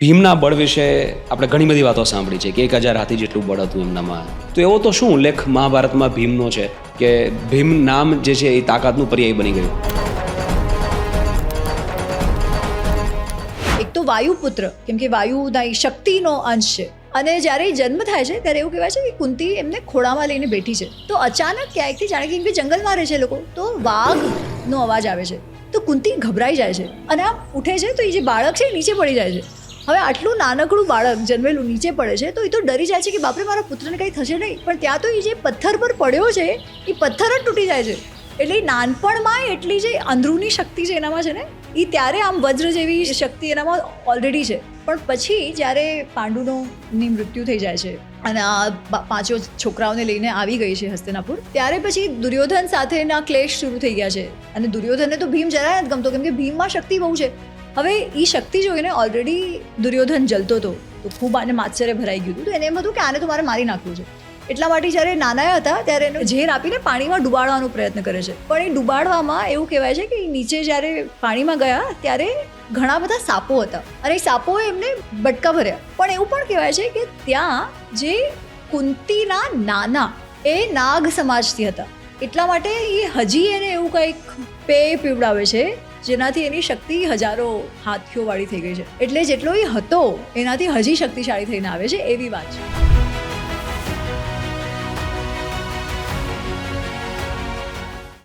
ભીમના બળ વિશે આપણે ઘણી બધી વાતો સાંભળી છે કે એક હજાર હાથી જેટલું બળ હતું એમનામાં. તો એવો તો શું ઉલ્લેખ મહાભારતમાં ભીમનો છે કે ભીમ નામ જે છે એ તાકાતનું પર્યાય બની ગયું? એક તો વાયુપુત્ર, કેમ કે વાયુના એ શક્તિનો અંશ છે. અને જ્યારે જન્મ થાય છે, ત્યારે એવું કહેવાય છે કે કુંતી એમને ખોળામાં લઈને બેઠી છે. તો અચાનક ક્યાંકથી જાણે કે જંગલમાં રહે છે લોકો, તો વાઘનો અવાજ આવે છે. તો કુંતી ગભરાઈ જાય છે અને આમ ઉઠે છે તો એ જે બાળક છે નીચે પડી જાય છે. હવે આટલું નાનકડું બાળક જન્મેલું નીચે પડે છે, તો એ તો ડરી જાય છે કે બાપરે મારા પુત્રને કંઈ થશે નહીં. પણ ત્યાં તો એ જે પથ્થર પર પડ્યો છે, એ પથ્થર જ તૂટી જાય છે. એટલે નાનપણમાં એટલી જે અંદરૂની શક્તિ છે એનામાં છે ને, એ ત્યારે આમ વજ્ર જેવી શક્તિ એનામાં ઓલરેડી છે. પણ પછી જ્યારે પાંડુનો ની મૃત્યુ થઈ જાય છે અને આ પાંચો છોકરાઓને લઈને આવી ગઈ છે હસ્તિનાપુર, ત્યારે પછી દુર્યોધન સાથેના ક્લેશ શરૂ થઈ ગયા છે. અને દુર્યોધનને તો ભીમ જરાય નથી ગમતો, કેમ કે ભીમમાં શક્તિ બહુ છે. હવે એ શક્તિ જોઈને ઓલરેડી દુર્યોધન જલતો હતો. તો ખૂબ આને માત્સરે ભરાઈ ગયું હતું. તો એને એમ હતું કે આને તો મારે મારી નાખવું છે. એટલા માટે જ્યારે નાના હતા, ત્યારે એને ઝેર આપીને પાણીમાં ડુબાડવાનો પ્રયત્ન કરે છે. પણ એ ડુબાડવામાં એવું કહેવાય છે કે નીચે જ્યારે પાણીમાં ગયા, ત્યારે ઘણા બધા સાપો હતા. અને એ સાપોએ એમને બટકા ભર્યા. પણ એવું પણ કહેવાય છે કે ત્યાં જે કુંતીના નાના, એ નાગ સમાજથી હતા. એટલા માટે એ હજી એને એવું કંઈક પેય પીવડાવે છે જેનાથી એની શક્તિ હજારો હાથીઓવાળી થઈ ગઈ છે. એટલે જેટલો એ હતો, એનાથી હજી શક્તિશાળી થઈને આવે છે એવી વાત છે.